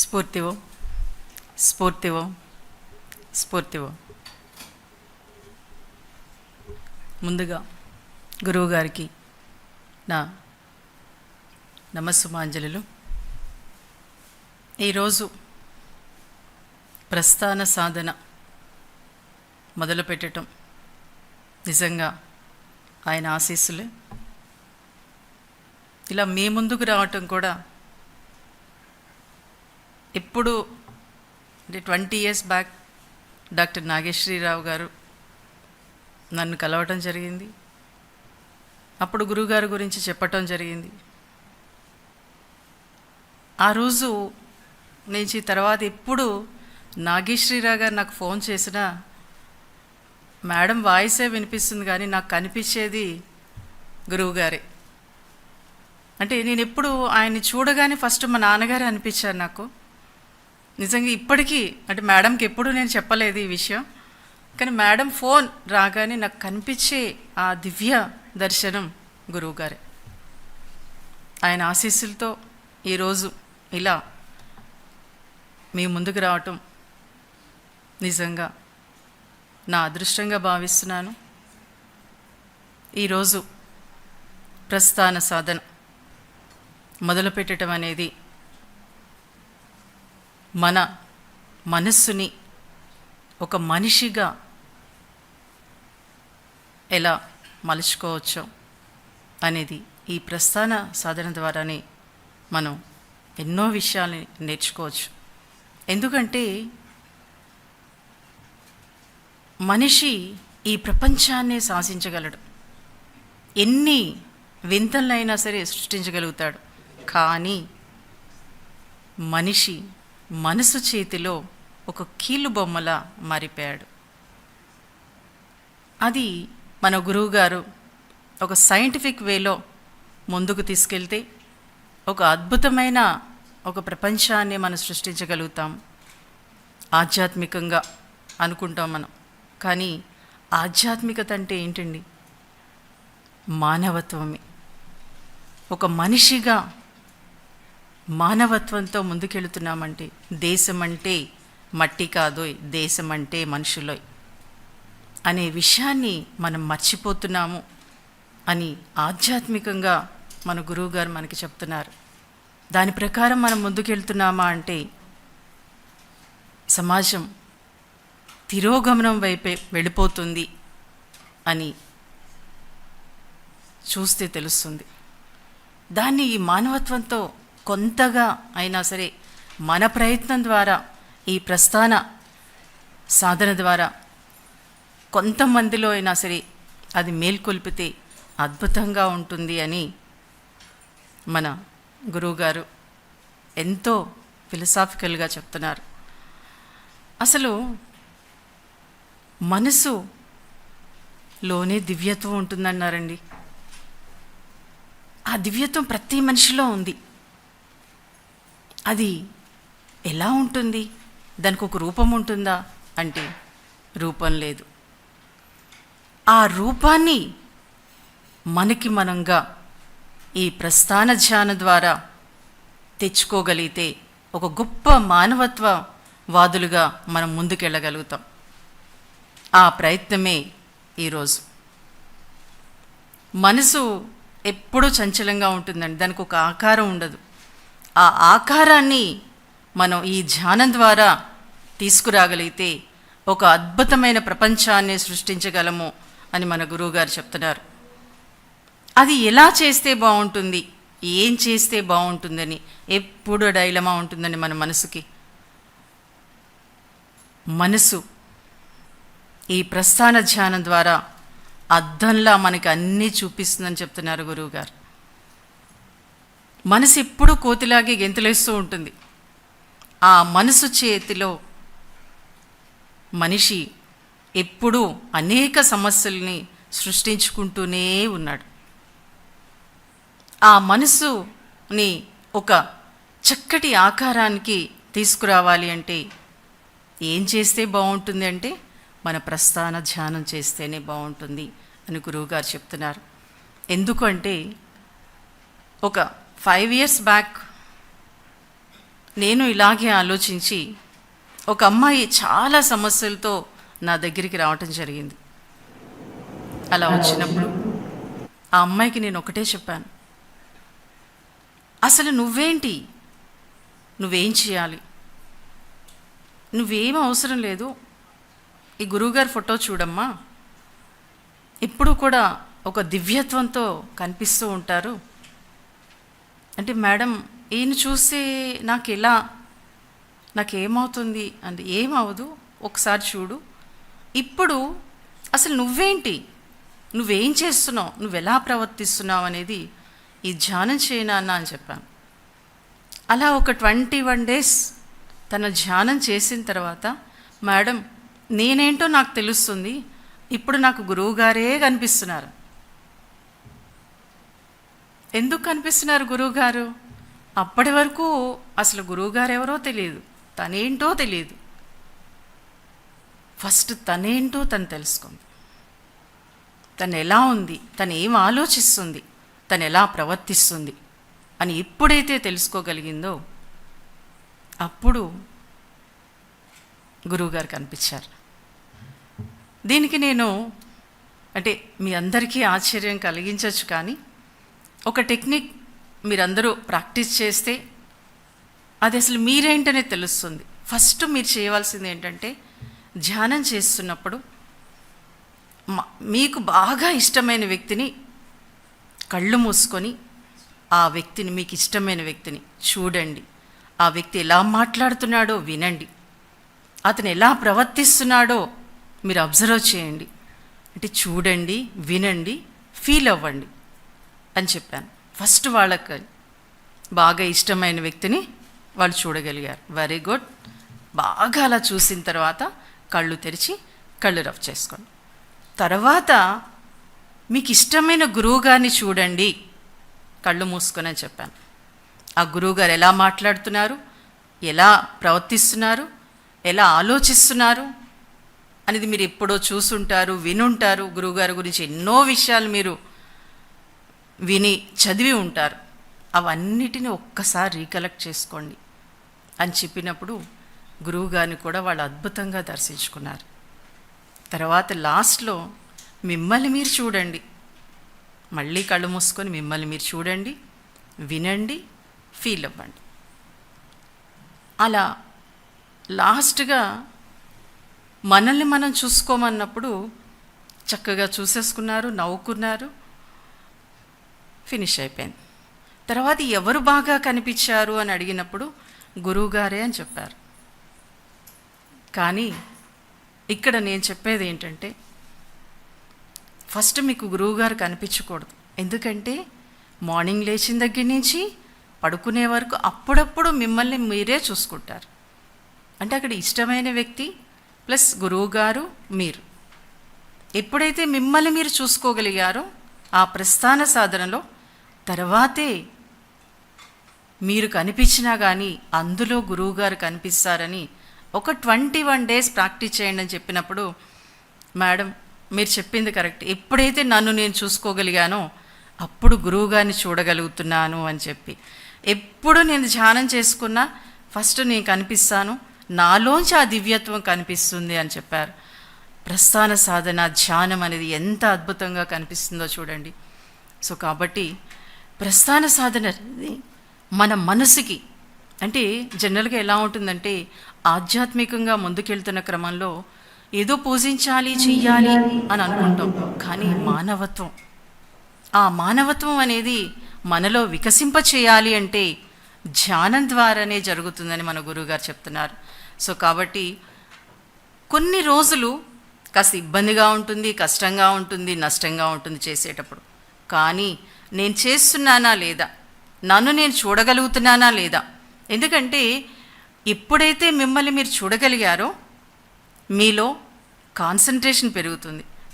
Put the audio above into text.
స్ఫూర్తివో స్ఫూర్తివో స్ఫూర్తివో. ముందుగా గురువుగారికి నా నమస్సుమాంజలులు. ఈరోజు ప్రస్థాన సాధన మొదలుపెట్టడం నిజంగా ఆయన ఆశీస్సులే. ఇలా మీ ముందుకు రావటం కూడా ఎప్పుడు అంటే twenty years back doctor Nageswararao గారు నన్ను కలవటం జరిగింది. అప్పుడు గురువుగారి గురించి చెప్పటం జరిగింది. ఆ రోజు నుంచి తర్వాత ఎప్పుడు నాగేశ్వరీరావు గారు నాకు ఫోన్ చేసినా మేడం వాయిసే వినిపిస్తుంది కానీ నాకు కనిపించేది గురువుగారే. అంటే నేను ఎప్పుడు ఆయన్ని చూడగానే ఫస్ట్ మా నాన్నగారే అనిపించారు నాకు. నిజంగా ఇప్పటికీ అంటే మేడంకి ఎప్పుడు నేను చెప్పలేదు ఈ విషయం కానీ మేడం ఫోన్ రాగానే నాకు కనిపించే ఆ దివ్య దర్శనం గురువుగారే ఆయన ఆశీస్సులతో ఈరోజు ఇలా మీ ముందుకు రావటం నిజంగా నా అదృష్టంగా భావిస్తున్నాను. ఈరోజు ప్రస్థాన సాధన మొదలుపెట్టడం అనేది మన మనస్సుని ఒక మనిషిగా ఎలా మలుచుకోవచ్చో అనేది ఈ ప్రస్థాన సాధన ద్వారానే మనం ఎన్నో విషయాల్ని నేర్చుకోవచ్చు. ఎందుకంటే మనిషి ఈ ప్రపంచాన్నే శాసించగలడు ఎన్ని వింతలైనా సరే సృష్టించగలుగుతాడు. కానీ మనిషి మనసు చేతిలో ఒక కీలు బొమ్మలా మారిపోయాడు. అది మన గురువుగారు ఒక సైంటిఫిక్ వేలో ముందుకు తీసుకెళ్తే ఒక అద్భుతమైన ఒక ప్రపంచాన్ని మనం సృష్టించగలుగుతాం. ఆధ్యాత్మికంగా అనుకుంటాం మనం. కానీ ఆధ్యాత్మికత అంటే ఏంటండి? మానవత్వమే. ఒక మనిషిగా మానవత్వంతో ముందుకెళుతున్నామంటే దేశం అంటే మట్టి కాదోయ్ దేశం అంటే మనుషులోయ్ అనే విషయాన్ని మనం మర్చిపోతున్నాము అని ఆధ్యాత్మికంగా మన గురువుగారు మనకి చెప్తున్నారు. దాని ప్రకారం మనం ముందుకెళ్తున్నామా అంటే సమాజం తిరోగమనం వైపే వెళ్ళిపోతుంది అని చూస్తే తెలుస్తుంది. దాన్ని ఈ మానవత్వంతో కొంతగా అయినా సరే మన ప్రయత్నం ద్వారా ఈ ప్రస్థాన సాధన ద్వారా కొంతమందిలో అయినా సరే అది మేల్కొల్పితే అద్భుతంగా ఉంటుంది అని మన గురువుగారు ఎంతో ఫిలసాఫికల్గా చెప్తున్నారు. అసలు మనసు లోనే దివ్యత్వం ఉంటుందన్నారండి. ఆ దివ్యత్వం ప్రతి మనిషిలో ఉంది. అది ఎలా ఉంటుంది? దానికి ఒక రూపం ఉంటుందా? అంటే రూపం లేదు. ఆ రూపాన్ని మనకి మనంగా ఈ ప్రస్థాన ధ్యాన ద్వారా తెచ్చుకోగలిగితే ఒక గొప్ప మానవత్వ వాదులుగా మనం ముందుకెళ్ళగలుగుతాం. ఆ ప్రయత్నమే ఈరోజు. మనసు ఎప్పుడూ చంచలంగా ఉంటుందండి. దానికి ఒక ఆకారం ఉండదు. ఆ ఆకారాన్ని మనం ఈ ధ్యానం ద్వారా తీసుకురాగలిగితే ఒక అద్భుతమైన ప్రపంచాన్ని సృష్టించగలము అని మన గురువుగారు చెప్తున్నారు. అది ఎలా చేస్తే బాగుంటుంది? ఏం చేస్తే బాగుంటుందని? ఎప్పుడు డైలమా ఉంటుందని మన మనసుకి? మనసు ఈ ప్రస్థాన ధ్యానం ద్వారా అద్దంలా మనకి అన్నీ చూపిస్తుందని చెప్తున్నారు గురువుగారు. మనసు ఎప్పుడూ కోతిలాగే గెంతులేస్తూ ఉంటుంది. ఆ మనసు చేతిలో మనిషి ఎప్పుడూ అనేక సమస్యల్ని సృష్టించుకుంటూనే ఉన్నాడు. ఆ మనసుని ఒక చక్కటి ఆకారానికి తీసుకురావాలి అంటే ఏం చేస్తే బాగుంటుంది అంటే మన ప్రస్థాన ధ్యానం చేస్తేనే బాగుంటుంది అని గురువుగారు చెప్తున్నారు. ఎందుకంటే ఒక ఫైవ్ ఇయర్స్ బ్యాక్ నేను ఇలాగే ఆలోచించి ఒక అమ్మాయి చాలా సమస్యలతో నా దగ్గరికి రావటం జరిగింది. అలా వచ్చినప్పుడు ఆ అమ్మాయికి నేను ఒకటే చెప్పాను. అసలు నువ్వేంటి? నువ్వేం చేయాలి? నువ్వేం అవసరం లేదు. ఈ గురువుగారి ఫోటో చూడమ్మా. ఇప్పుడు కూడా ఒక దివ్యత్వంతో కనిపిస్తూ ఉంటారు. అంటే మేడం ఈయన చూసి నాకు ఎలా నాకేమవుతుంది? అంటే ఏమవదు ఒకసారి చూడు. ఇప్పుడు అసలు నువ్వేంటి? నువ్వేం చేస్తున్నావు? నువ్వు ఎలా ప్రవర్తిస్తున్నావు అనేది ఈ ధ్యానం చేయనా అని చెప్పాను. అలా ఒక ట్వంటీ వన్ డేస్ తన ధ్యానం చేసిన తర్వాత మేడం నేనేంటో నాకు తెలుస్తుంది. ఇప్పుడు నాకు గురువుగారే కనిపిస్తున్నారు. ఎందుకు కనిపిస్తున్నారు గురువుగారు? అప్పటి వరకు అసలు గురువుగారు ఎవరో తెలియదు. తనేంటో తెలియదు. ఫస్ట్ తనేంటో తను తెలుసుకుంది. తను ఎలా ఉంది? తను ఏం ఆలోచిస్తుంది? తను ఎలా ప్రవర్తిస్తుంది? అని ఎప్పుడైతే తెలుసుకోగలిగిందో అప్పుడు గురువుగారు కనిపించారు. దీనికి నేను అంటే మీ అందరికీ ఆశ్చర్యం కలిగించవచ్చు కానీ ఒక టెక్నిక్ మీరందరూ ప్రాక్టీస్ చేస్తే అది అసలు మీరేంటనే తెలుస్తుంది. ఫస్ట్ మీరు చేయవలసింది ఏంటంటే ధ్యానం చేస్తున్నప్పుడు మీకు బాగా ఇష్టమైన వ్యక్తిని కళ్ళు మూసుకొని ఆ వ్యక్తిని మీకు ఇష్టమైన వ్యక్తిని చూడండి. ఆ వ్యక్తి ఎలా మాట్లాడుతున్నాడో వినండి. అతను ఎలా ప్రవర్తిస్తున్నాడో మీరు అబ్జర్వ్ చేయండి. అంటే చూడండి వినండి ఫీల్ అవ్వండి. అని చెప్పాను. ఫస్ట్ వాళ్ళకి బాగా ఇష్టమైన వ్యక్తిని వాళ్ళు చూడగలిగారు. వెరీ గుడ్ బాగా అలా చూసిన తర్వాత కళ్ళు తెరిచి కళ్ళు రఫ్ చేసుకోండి. తర్వాత మీకు ఇష్టమైన గురువుగారిని చూడండి. కళ్ళు మూసుకొని చెప్పాను. ఆ గురువుగారు ఎలా మాట్లాడుతున్నారు? ఎలా ప్రవర్తిస్తున్నారు? ఎలా ఆలోచిస్తున్నారు? అనేది మీరు ఎప్పుడో చూసుంటారు వినుంటారు. గురువుగారి గురించి ఎన్నో విషయాలు మీరు విని చదివి ఉంటారు. అవన్నిటిని ఒక్కసారి రీకలెక్ట్ చేసుకోండి అని చెప్పినప్పుడు గురువుగారిని కూడా వాళ్ళు అద్భుతంగా దర్శించుకున్నారు. తర్వాత లాస్ట్లో మిమ్మల్ని మీరు చూడండి. మళ్ళీ కళ్ళు మూసుకొని మిమ్మల్ని మీరు చూడండి వినండి ఫీల్ అవ్వండి. అలా లాస్ట్గా మనల్ని మనం చూసుకోమన్నప్పుడు చక్కగా చూసేసుకున్నారు నవ్వుకున్నారు ఫినిష్ అయిపోయింది. తర్వాత ఎవరు బాగా కనిపించారు అని అడిగినప్పుడు గురువుగారే అని చెప్పారు. కానీ ఇక్కడ నేను చెప్పేది ఏంటంటే ఫస్ట్ మీకు గురువుగారు కనిపించకూడదు. ఎందుకంటే మార్నింగ్ లేచిన దగ్గర నుంచి పడుకునే వరకు అప్పుడప్పుడు మిమ్మల్ని మీరే చూసుకుంటారు. అంటే అక్కడ ఇష్టమైన వ్యక్తి ప్లస్ గురువుగారు మీరు. ఎప్పుడైతే మిమ్మల్ని మీరు చూసుకోగలిగారో ఆ ప్రస్థాన సాధనలో తర్వాతే మీరు కనిపించినా కానీ అందులో గురువుగారు కనిపిస్తారని ఒక ట్వంటీ వన్ డేస్ ప్రాక్టీస్ చేయండి అని చెప్పినప్పుడు మేడం మీరు చెప్పింది కరెక్ట్. ఎప్పుడైతే నన్ను నేను చూసుకోగలిగానో అప్పుడు గురువుగారిని చూడగలుగుతున్నాను అని చెప్పి. ఎప్పుడు నేను ధ్యానం చేసుకున్నా ఫస్ట్ నేను కనిపిస్తాను నాలోంచి ఆ దివ్యత్వం కనిపిస్తుంది అని చెప్పారు. ప్రస్థాన సాధన ధ్యానం అనేది ఎంత అద్భుతంగా కనిపిస్తుందో చూడండి. సో కాబట్టి ప్రస్థాన సాధన. అనేది మన మనసుకి అంటే జనరల్గా ఎలా ఉంటుందంటే ఆధ్యాత్మికంగా ముందుకెళ్తున్న క్రమంలో ఏదో పూజించాలి చెయ్యాలి అని అనుకుంటాం. కానీ మానవత్వం ఆ మానవత్వం అనేది మనలో వికసింప చేయాలి అంటే ధ్యానం ద్వారానే జరుగుతుందని మన గురువుగారు చెప్తున్నారు. సో కాబట్టి కొన్ని రోజులు కాస్త ఇబ్బందిగా ఉంటుంది కష్టంగా ఉంటుంది నష్టంగా ఉంటుంది చేసేటప్పుడు. కానీ నేను చేస్తున్నానా లేదా? నన్ను నేను చూడగలుగుతున్నానా లేదా? ఎందుకంటే ఎప్పుడైతే మిమ్మల్ని మీరు చూడగలిగారో మీలో కాన్సన్ట్రేషన్ పెరుగుతుంది.